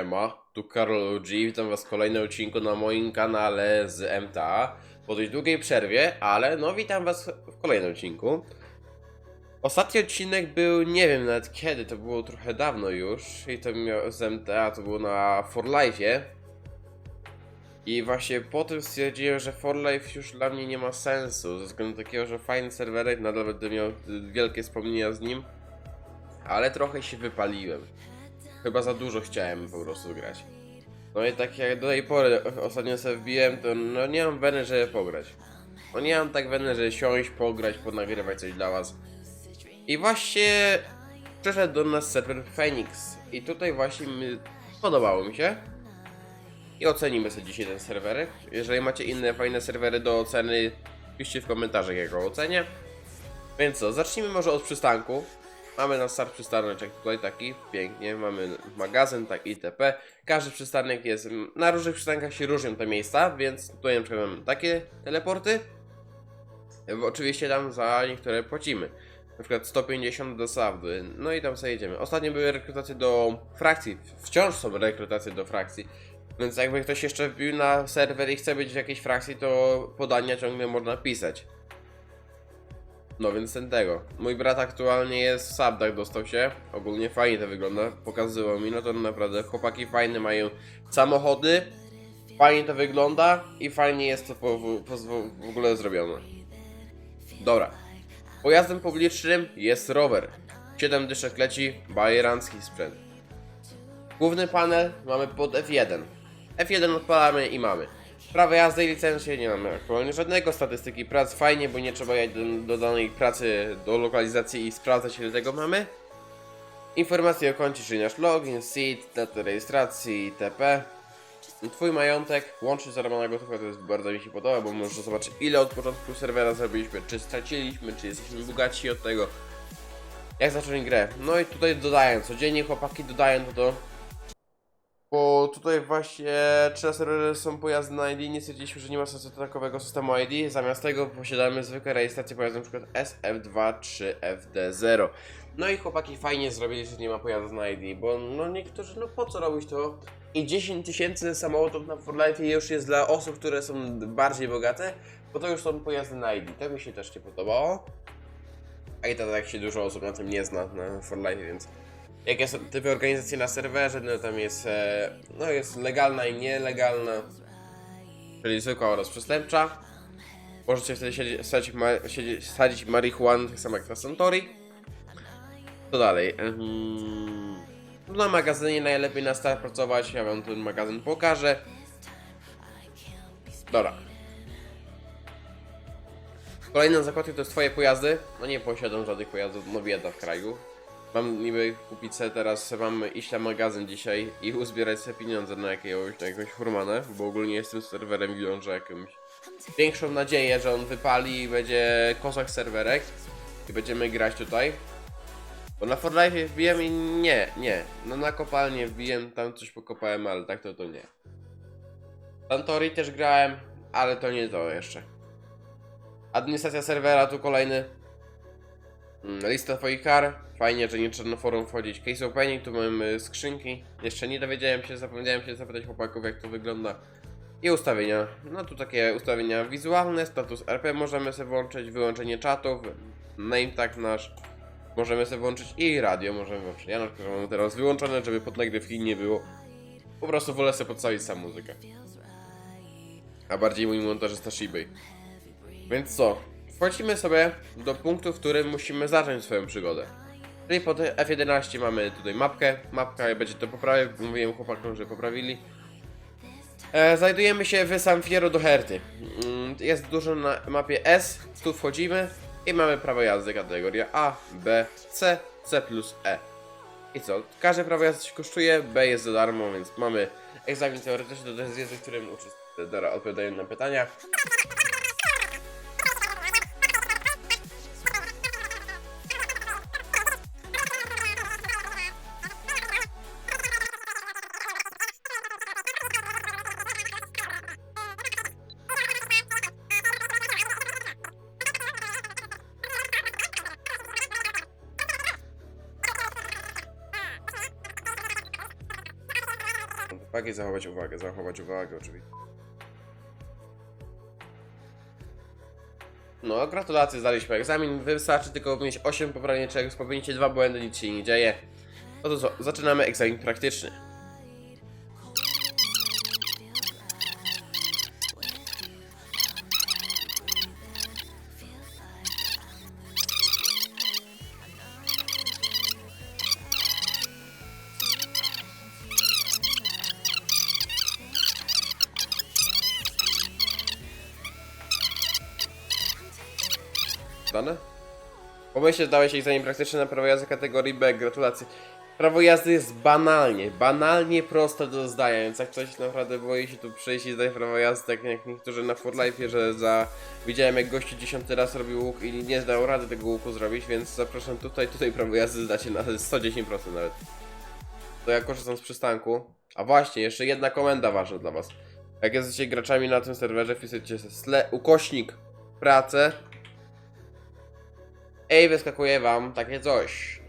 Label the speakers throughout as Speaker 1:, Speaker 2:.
Speaker 1: Siema, tu Karol OG, witam was w kolejnym odcinku na moim kanale z MTA Po dość długiej przerwie, ale no witam was w kolejnym odcinku. Ostatni odcinek był, nie wiem nawet kiedy, to było trochę dawno już I to z MTA, to było na For Life'ie. I właśnie po tym stwierdziłem, że For Life już dla mnie nie ma sensu Ze względu takiego, że fajny serwerek, nadal będę miał wielkie wspomnienia z nim Ale trochę się wypaliłem Chyba za dużo chciałem po prostu grać. No i tak jak do tej pory ostatnio sobie wbiłem, to no nie mam weny, żeby pograć. No nie mam tak weny, żeby siąść, pograć, ponagrywać coś dla was. I właśnie przyszedł do nas serwer Phoenix. I tutaj właśnie podobało mi się. I ocenimy sobie dzisiaj ten serwerek. Jeżeli macie inne fajne serwery do oceny, piszcie w komentarzach jak go ocenię. Więc co, zacznijmy może od przystanku. Mamy na start przystaneczek tutaj taki, pięknie, mamy magazyn, tak itp. Każdy przystanek jest, na różnych przystankach się różnią te miejsca, więc tutaj na przykład mamy takie teleporty. Oczywiście tam za niektóre płacimy. Na przykład 150 do Savdy, no i tam sobie jedziemy. Ostatnio były rekrutacje do frakcji, wciąż są rekrutacje do frakcji. Więc jakby ktoś jeszcze wbił na serwer i chce być w jakiejś frakcji, to podania ciągle można pisać. No więc ten tego. Mój brat aktualnie jest w sabdach, dostał się. Ogólnie fajnie to wygląda. Pokazywał mi, no to naprawdę chłopaki fajne mają samochody. Fajnie to wygląda i fajnie jest to po, po, w ogóle zrobione. Dobra. Pojazdem publicznym jest rower. 7 dyszek leci, bajerancki sprzęt. Główny panel mamy pod F1. F1 odpalamy i mamy. Prawo jazdy i licencje nie mamy aktualnie żadnego. Statystyki prac fajnie, bo nie trzeba jechać do, do danej pracy, do lokalizacji i sprawdzać ile tego mamy. Informacje o koncie, czyli nasz login, seed, datę rejestracji itp. Twój majątek, łącznie zarobiona gotówka, to jest bardzo mi się podoba, bo możesz zobaczyć ile od początku serwera zrobiliśmy, czy straciliśmy, czy jesteśmy bogaci od tego. Jak zacząć grę? No i tutaj dodaję, codziennie chłopaki dodają to do bo tutaj właśnie serwery są pojazdy na ID, nie stwierdziliśmy, że nie ma sensu takowego systemu ID. Zamiast tego posiadamy zwykłe rejestracje pojazdu, np. SF23FD0. No i chłopaki fajnie zrobili, że nie ma pojazdów na ID, bo no niektórzy, no po co robić to? I 10 tysięcy samochodów na Fortnite już jest dla osób, które są bardziej bogate, bo to już są pojazdy na ID. To mi się też nie podobało. A i tak się dużo osób na tym nie zna na Fortnite, więc jakie są typy organizacji na serwerze, no tam jest, e, no jest legalna i nielegalna, czyli zwykła oraz przestępcza. Możecie wtedy siedzieć, sadzić, siedzieć, sadzić tak samo jak na Santori. Co dalej? Mhm. Na magazynie najlepiej na start pracować, ja wam ten magazyn pokażę. Dobra. Kolejne zakładki to jest twoje pojazdy. No nie posiadam żadnych pojazdów, no bieda w kraju. Mam niby kupić sobie teraz, mam iść na magazyn dzisiaj i uzbierać sobie pieniądze na jakiegoś, na jakąś furmanę, bo ogólnie jestem serwerem i wiążę jakąś większą nadzieję, że on wypali i będzie kozak serwerek i będziemy grać tutaj. Bo na Fortnite wbiłem i nie, nie. No na kopalnię wbiłem, tam coś pokopałem, ale tak to to nie. Santori też grałem, ale to nie to jeszcze. Administracja serwera, tu kolejny Lista twoich kar. Fajnie, że nie trzeba na forum wchodzić. Case opening, tu mamy skrzynki. Jeszcze nie dowiedziałem się, zapomniałem się zapytać chłopaków jak to wygląda. I ustawienia. No tu takie ustawienia wizualne, status RP możemy sobie włączyć, wyłączenie czatów, name tag nasz. Możemy sobie włączyć i radio możemy włączyć. Ja na przykład mam teraz wyłączone, żeby pod nagrywki nie było. Po prostu wolę sobie podstawić sam muzykę. A bardziej mój montażysta Shibay. Więc co? Wchodzimy sobie do punktu, w którym musimy zacząć swoją przygodę. Czyli pod F11 mamy tutaj mapkę. Mapka będzie to poprawię, mówiłem chłopakom, że poprawili. E, znajdujemy się w San Fierro do Herty. Mm, Jest dużo na mapie S, tu wchodzimy i mamy prawo jazdy kategoria A, B, C, C plus E. I co? Każde prawo jazdy się kosztuje, B jest za darmo, więc mamy egzamin teoretyczny, to jest w którym uczestnicy odpowiadają na pytania. Uwagę, zachować uwagę, zachować uwagę oczywiście. No, gratulacje, zdaliśmy egzamin. Wystarczy tylko mieć 8 poprawniczek, popełnicie dwa błędy, nic się nie dzieje. No to co, zaczynamy egzamin praktyczny. Dane? Pomyślcie, zdałeś egzamin praktyczny na prawo jazdy kategorii B. Gratulacje. Prawo jazdy jest banalnie, banalnie proste do zdania, więc jak ktoś naprawdę boi się tu przyjść i zdać prawo jazdy, tak jak niektórzy na For Life, że za... Widziałem jak gościu dziesiąty raz robił łuk i nie zdał rady tego łuku zrobić, więc zapraszam tutaj, tutaj prawo jazdy zdacie na 110% nawet. To ja korzystam z przystanku. A właśnie, jeszcze jedna komenda ważna dla was. Jak jesteście graczami na tym serwerze, wpisujcie sle ukośnik pracę Ej, wyskakuje wam takie coś.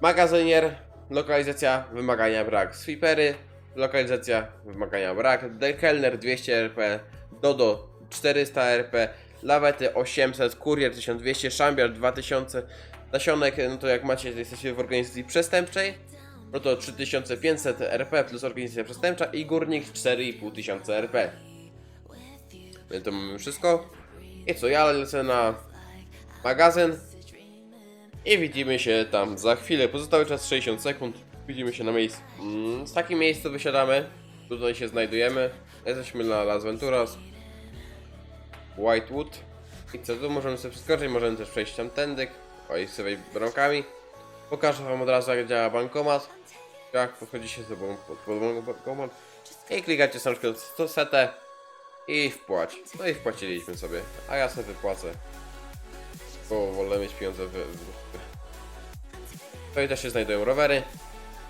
Speaker 1: Magazynier, lokalizacja, wymagania brak. Sweepery, lokalizacja, wymagania brak. Dekelner 200 RP, Dodo 400 RP, Lawety 800, Kurier 1200, Szambiar 2000, Nasionek, no to jak macie, jesteście w organizacji przestępczej, no to 3500 RP plus organizacja przestępcza i Górnik 4500 RP. Więc to mamy wszystko. I co, ja lecę na magazyn. I widzimy się tam za chwilę. Pozostały czas 60 sekund. Widzimy się na miejscu. Mm, z takim miejscu wysiadamy. Tutaj się znajdujemy. Jesteśmy na Las Venturas. Whitewood. I co tu możemy sobie przeskoczyć? Możemy też przejść tam tędy. O i sobie bramkami. Pokażę wam od razu jak działa bankomat. Jak podchodzi się sobą pod, pod bankomat. I klikacie sam to setę. I wpłać. No i wpłaciliśmy sobie. A ja sobie wypłacę. Bo wolę mieć pieniądze w... w... Tutaj też się znajdują rowery.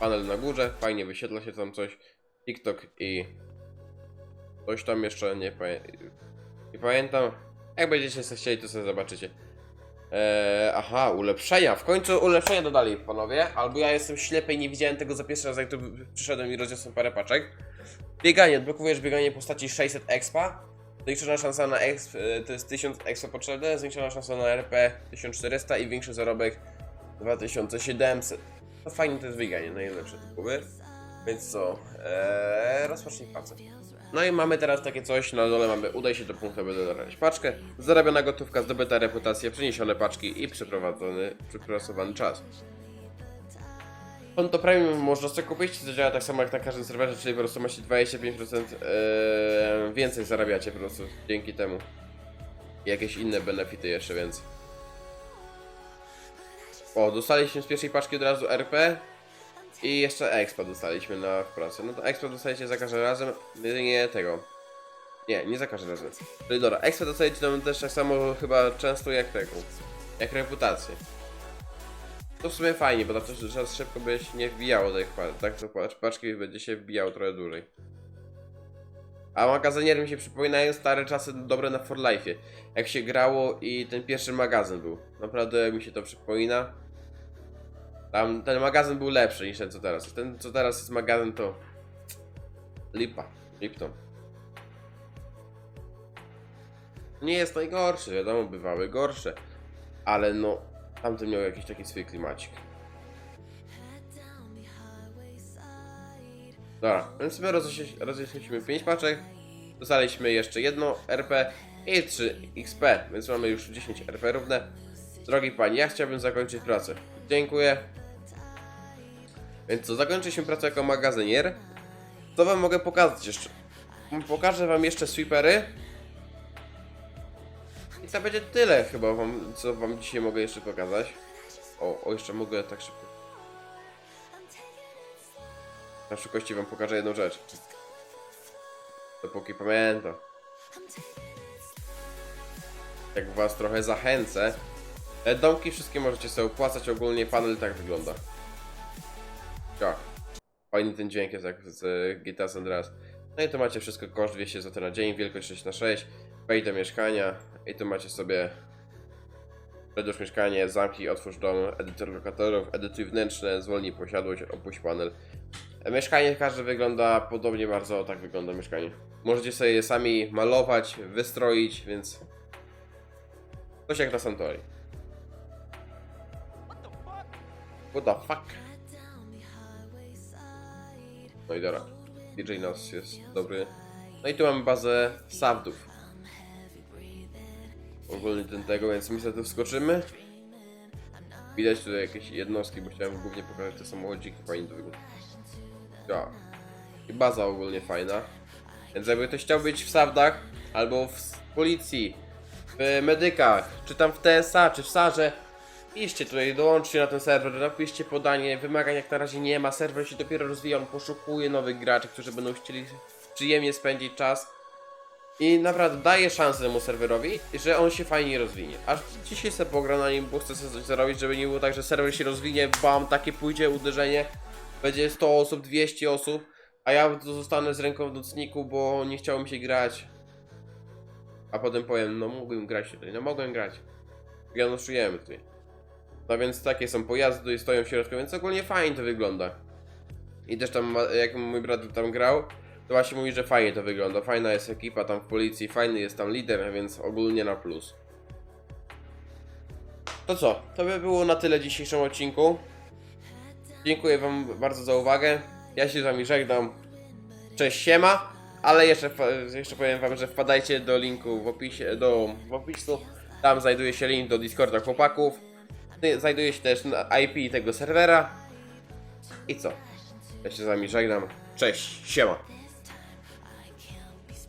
Speaker 1: Panel na górze, fajnie wyświetla się tam coś. TikTok i... Coś tam jeszcze, nie, pamię... nie pamiętam. Jak będziecie sobie chcieli, to sobie zobaczycie. Eee, aha, ulepszenia. W końcu ulepszenia dodali, panowie. Albo ja jestem ślepy i nie widziałem tego za pierwszy raz, jak tu przyszedłem i rozniosłem parę paczek. Bieganie, odblokowujesz bieganie postaci 600 expa. Zwiększona szansa na exp, e, to jest 1000 expa potrzebne, zwiększona szansa na RP 1400 i większy zarobek 2700. No fajnie to jest bieganie, najlepsze typowy. Więc co, eee, rozpocznij pracę. No i mamy teraz takie coś, na dole mamy udaj się do punktu, aby dodawać paczkę, zarabiona gotówka, zdobyta reputacja, przeniesione paczki i przeprowadzony, przepracowany czas. Konto premium można sobie kupić, to działa tak samo jak na każdym serwerze, czyli po prostu macie 25% e, więcej zarabiacie po prostu dzięki temu. Jakieś inne benefity jeszcze więcej. O, dostaliśmy z pierwszej paczki od razu RP i jeszcze expa dostaliśmy na w pracy. No to expa dostajecie za każdym razem, nie tego. Nie, nie za każdym razem. Czyli dobra, expa dostajecie tam też tak samo chyba często jak tego. Jak reputację. To w sumie fajnie, bo to że czas szybko by się nie wbijało tych pa- tak to pacz- paczki będzie się wbijało trochę dłużej. A magazynier mi się przypominają stare czasy dobre na For Life'ie. Jak się grało i ten pierwszy magazyn był. Naprawdę mi się to przypomina. Tam ten magazyn był lepszy niż ten co teraz. Ten co teraz jest magazyn to... Lipa. Lipton. Nie jest najgorszy, wiadomo, bywały gorsze. Ale no, tamten miał jakiś taki swój klimacik. Dobra, więc my rozeszli- rozeszliśmy 5 paczek. Dostaliśmy jeszcze jedno RP i 3 XP, więc mamy już 10 RP równe. Drogi panie, ja chciałbym zakończyć pracę. Dziękuję. Więc co, zakończyliśmy pracę jako magazynier. To wam mogę pokazać jeszcze. Pokażę wam jeszcze sweepery. I to będzie tyle chyba wam, co wam dzisiaj mogę jeszcze pokazać. O, o jeszcze mogę tak szybko. Na szybkości wam pokażę jedną rzecz. Dopóki pamiętam. Jak was trochę zachęcę. Te domki wszystkie możecie sobie opłacać, ogólnie panel tak wygląda. Tak. Fajny ten dźwięk jest jak z e, GTA San Andreas. No i tu macie wszystko, koszt 200 zł na dzień, wielkość 6 na 6 wejdź do mieszkania i tu macie sobie Przedłuż mieszkanie, zamknij, otwórz dom, edytor lokatorów, edytuj wnętrzne, zwolnij posiadłość, opuść panel. Mieszkanie każde wygląda podobnie bardzo, tak wygląda mieszkanie. Możecie sobie je sami malować, wystroić, więc... Coś jak na Santori. What the fuck? No i dobra. DJ Nos jest dobry. No i tu mamy bazę Savdów. Ogólnie ten tego, więc my sobie wskoczymy. Widać tutaj jakieś jednostki, bo chciałem głównie pokazać te samochodziki, fajnie to wygląda. Ja. I baza ogólnie fajna. Więc jakby ktoś chciał być w Savdach, albo w policji, w medykach, czy tam w TSA, czy w Sarze, Piszcie tutaj, dołączcie na ten serwer, napiszcie podanie, wymagań jak na razie nie ma, serwer się dopiero rozwija, on poszukuje nowych graczy, którzy będą chcieli przyjemnie spędzić czas. I naprawdę daje szansę temu serwerowi, że on się fajnie rozwinie. Aż dzisiaj sobie pogra na nim, bo chcę sobie coś zarobić, żeby nie było tak, że serwer się rozwinie, bam, takie pójdzie uderzenie, będzie 100 osób, 200 osób, a ja zostanę z ręką w nocniku, bo nie chciało mi się grać. A potem powiem, no mógłbym grać tutaj, no mogłem grać. Ja no czujemy tutaj. No więc takie są pojazdy i stoją w środku, więc ogólnie fajnie to wygląda. I też tam, jak mój brat tam grał, to właśnie mówi, że fajnie to wygląda. Fajna jest ekipa tam w policji, fajny jest tam lider, więc ogólnie na plus. To co? To by było na tyle w dzisiejszym odcinku. Dziękuję wam bardzo za uwagę. Ja się z wami żegnam. Cześć, siema. Ale jeszcze, jeszcze powiem wam, że wpadajcie do linku w opisie, do w opisu. Tam znajduje się link do Discorda chłopaków. Znajduje się też IP tego serwera. I co? Ja się z wami żegnam. Cześć, siema.